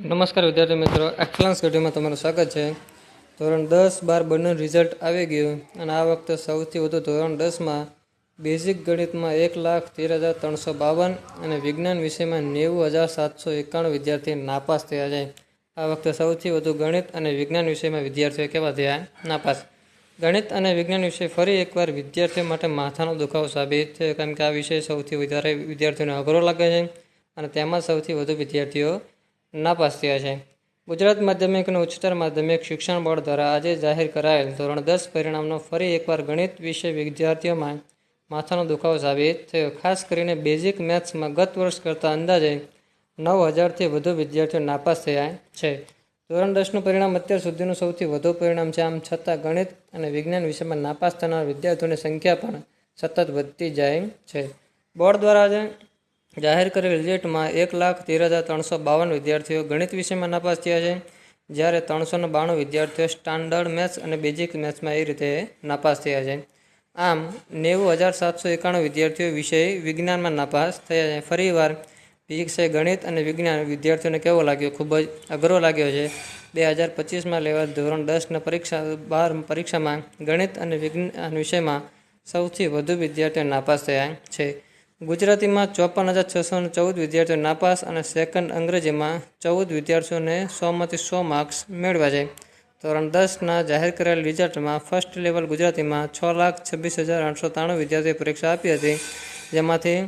નમસ્કાર વિદ્યાર્થી મિત્રો એક્સલન્સ ઘટીમાં તમારું સ્વાગત છે. ધોરણ દસ બાર બંને રિઝલ્ટ આવી ગયું અને આ વખતે સૌથી વધુ ધોરણ દસમાં બેઝિક ગણિતમાં એક લાખ તેર હજાર ત્રણસો બાવન અને વિજ્ઞાન વિષયમાં નેવું હજાર સાતસો એકાણું વિદ્યાર્થી નાપાસ થયા છે. આ વખતે સૌથી વધુ ગણિત અને વિજ્ઞાન વિષયમાં વિદ્યાર્થીઓ કેવા થયા? નાપાસ. ગણિત અને વિજ્ઞાન વિષય ફરી એકવાર વિદ્યાર્થીઓ માટે માથાનો દુખાવો સાબિત થયો, કારણ કે આ વિષય સૌથી વધારે વિદ્યાર્થીઓને અઘરો લાગે છે અને તેમાં સૌથી વધુ વિદ્યાર્થીઓ નાપાસ થયા છે. ગુજરાત માધ્યમિક અને ઉચ્ચતર માધ્યમિક શિક્ષણ બોર્ડ દ્વારા આજે જાહેર કરાયેલ ધોરણ દસ પરિણામનો ફરી એકવાર ગણિત વિષય વિદ્યાર્થીઓમાં માથાનો દુખાવો સાબિત થયો. ખાસ કરીને બેઝિક મેથ્સમાં ગત વર્ષ કરતાં અંદાજે નવ હજારથી વધુ વિદ્યાર્થીઓ નાપાસ થયા છે. ધોરણ દસનું પરિણામ અત્યાર સુધીનું સૌથી વધુ પરિણામ છે. આમ છતાં ગણિત અને વિજ્ઞાન વિષયમાં નાપાસ થનાર વિદ્યાર્થીઓની સંખ્યા પણ સતત વધતી જાય છે. બોર્ડ દ્વારા આજે જાહેર કરેલ રિઝલ્ટમાં એક લાખ તેર હજાર ત્રણસો બાવન વિદ્યાર્થીઓ ગણિત વિષયમાં નાપાસ થયા છે. જ્યારે ત્રણસોને બાણું વિદ્યાર્થીઓ સ્ટાન્ડર્ડ મેથ્સ અને બેઝિક મેથ્સમાં એ રીતે નાપાસ થયા છે. આમ, નેવું હજાર સાતસો એકાણું વિદ્યાર્થીઓ વિષય વિજ્ઞાનમાં નાપાસ થયા છે. ફરીવાર વિષય ગણિત અને વિજ્ઞાન વિદ્યાર્થીઓને કેવો લાગ્યો? ખૂબ જ અઘરો લાગ્યો છે. બે હજાર પચીસમાં લેવાયેલ ધોરણ દસના પરીક્ષા, બાર પરીક્ષામાં ગણિત અને વિજ્ઞાન વિષયમાં સૌથી વધુ વિદ્યાર્થીઓ નાપાસ થયા છે. ગુજરાતીમાં ચોપન હજાર છસો ચૌદ વિદ્યાર્થીઓ નાપાસ અને સેકન્ડ અંગ્રેજીમાં ચૌદ વિદ્યાર્થીઓને સોમાંથી સો માર્ક્સ મેળવ્યા છે. ધોરણ દસના જાહેર કરેલ રિઝલ્ટમાં ફર્સ્ટ લેવલ ગુજરાતીમાં છ લાખ છવ્વીસ હજાર આઠસો ત્રાણું વિદ્યાર્થીઓએ પરીક્ષા આપી હતી, જેમાંથી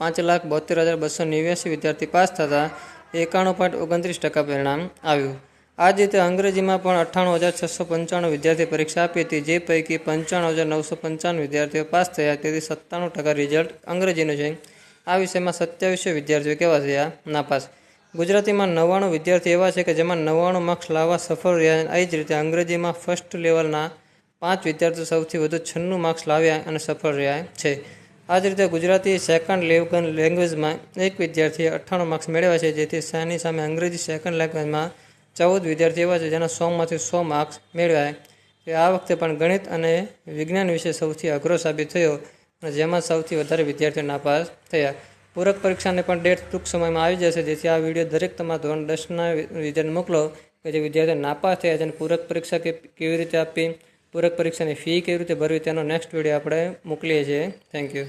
પાંચ લાખ બોતેર હજાર બસો નેવ્યાસી વિદ્યાર્થી પાસ થતાં એકાણું પોઈન્ટ ઓગણત્રીસ ટકા પરિણામ આવ્યું. આ જ રીતે અંગ્રેજીમાં પણ અઠ્ઠાણું હજાર છસો પંચાણું વિદ્યાર્થી પરીક્ષા આપી હતી. જે પૈકી પંચાણું હજાર નવસો પંચાણું વિદ્યાર્થીઓ પાસ થયા. તેથી સત્તાણું ટકા રિઝલ્ટ અંગ્રેજીનું છે. આ વિષયમાં સત્યાવીસો વિદ્યાર્થીઓ કેવા થયા નાપાસ. ગુજરાતીમાં નવ્વાણું વિદ્યાર્થી એવા છે કે જેમાં નવ્વાણું માર્ક્સ લાવવા સફળ રહ્યા એ જ રીતે અંગ્રેજીમાં ફર્સ્ટ લેવલના પાંચ વિદ્યાર્થીઓ સૌથી વધુ છન્નું માર્ક્સ લાવ્યા અને સફળ રહ્યા છે. આ જ રીતે ગુજરાતી સેકન્ડ લેવગન લેંગ્વેજમાં એક વિદ્યાર્થીએ અઠ્ઠાણું માર્ક્સ મેળવ્યા છે. જેથી શાની સામે અંગ્રેજી સેકન્ડ લેંગ્વેજમાં ચૌદ વિદ્યાર્થી એવા છે જેના સોમાંથી સો માર્ક્સ મેળવ્યા. તે આ વખતે પણ ગણિત અને વિજ્ઞાન વિશે સૌથી અઘરો સાબિત થયો અને જેમાં સૌથી વધારે વિદ્યાર્થીઓ નાપાસ થયા. પૂરક પરીક્ષાને પણ ડેટ ટૂંક સમયમાં આવી જશે. જેથી આ વીડિયો દરેક તમારા ધોરણ દસના રિઝલ્ટ મોકલો કે જે વિદ્યાર્થીઓ નાપાસ થયા અને પૂરક પરીક્ષા કેવી રીતે આપવી પૂરક પરીક્ષાની ફી કેવી રીતે ભરવી તેનો નેક્સ્ટ વીડિયો આપણે મોકલીએ છીએ. Thank you